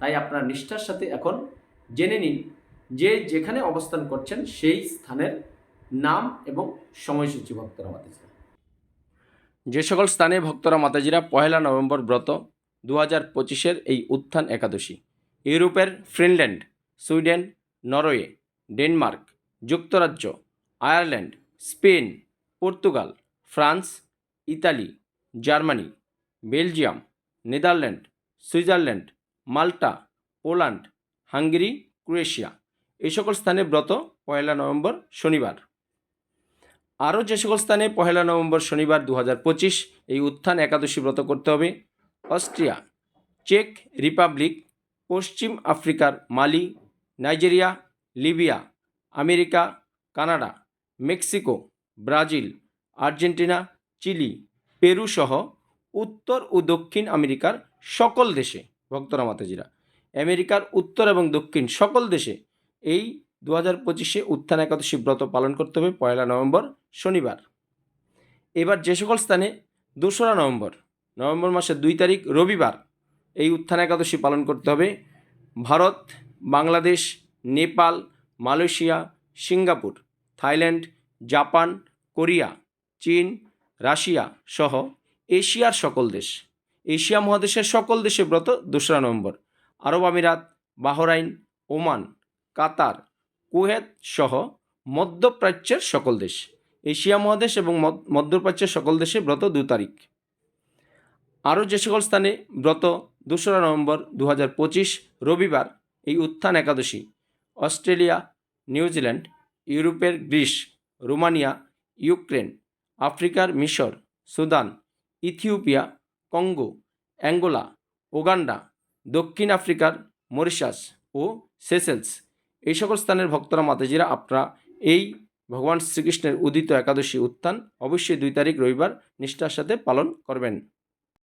তাই আপনার নিষ্ঠার সাথে এখন জেনে নিন যে যেখানে অবস্থান করছেন সেই স্থানের নাম এবং সময়সূচি ভক্তরা মাতাজিরা। যে সকল স্থানে ভক্তরা মাতাজিরা পহেলা নভেম্বর ব্রত দু হাজার পঁচিশের এই উত্থান একাদশী, ইউরোপের ফিনল্যান্ড, সুইডেন, নরওয়ে, ডেনমার্ক, যুক্তরাজ্য, Ireland, Spain, Portugal, France, Italy, Germany, Belgium, Netherland, Switzerland Malta, Poland, Hungary, Croatia এই সকল স্থানে ব্রত পয়লা নভেম্বর শনিবার। আরও যে সকল স্থানে পয়লা নভেম্বর শনিবার দু হাজার পঁচিশ এই উত্থান একাদশী ব্রত করতে হবে, অস্ট্রিয়া, চেক রিপাবলিক, পশ্চিম আফ্রিকার Mali, Nigeria, Libya, America, Canada, Mexico, Brazil, Argentina, Chile, Peru সহ উত্তর ও দক্ষিণ আমেরিকার সকল দেশে। ভক্তরা, মাতাজিরা। আমেরিকার উত্তর এবং দক্ষিণ সকল দেশে এই দু হাজার পঁচিশে উত্থান একাদশী ব্রত পালন করতে হবে পয়লা নভেম্বর শনিবার। এবার যে সকল স্থানে দোসরা নভেম্বর নভেম্বর মাসের দুই তারিখ রবিবার এই উত্থান একাদশী পালন করতে হবে, Bharat, Bangladesh, Nepal, Malaysia, Singapore, Thailand, Japan, Korea, চীন, রাশিয়া সহ এশিয়ার সকল দেশ। এশিয়া মহাদেশের সকল দেশে ব্রত, দোসরা নভেম্বর। আরব আমিরাত, বাহরাইন, ওমান, কাতার, কুয়েত সহ মধ্যপ্রাচ্যের সকল দেশ। এশিয়া মহাদেশ এবং মধ্য- মধ্যপ্রাচ্যের সকল দেশে ব্রত দু তারিখ। আরও যে সকল স্থানে ব্রত, দোসরা নভেম্বর দু হাজার পঁচিশ, রবিবার, এই Utthan Ekadashi, Australia, New Zealand, ইউরোপের গ্রিস, রোমানিয়া, ইউক্রেন, আফ্রিকার মিশর, Sudan, Ethiopia Congo, Angola Uganda দক্ষিণ আফ্রিকার মরিশাস ও সেসেলস। এই সকল স্থানের ভক্তরা মাতাজিরা, আপনারা এই ভগবান শ্রীকৃষ্ণের উদিত একাদশী উত্থান অবশ্যই দুই তারিখ রবিবার নিষ্ঠার সাথে পালন করবেন।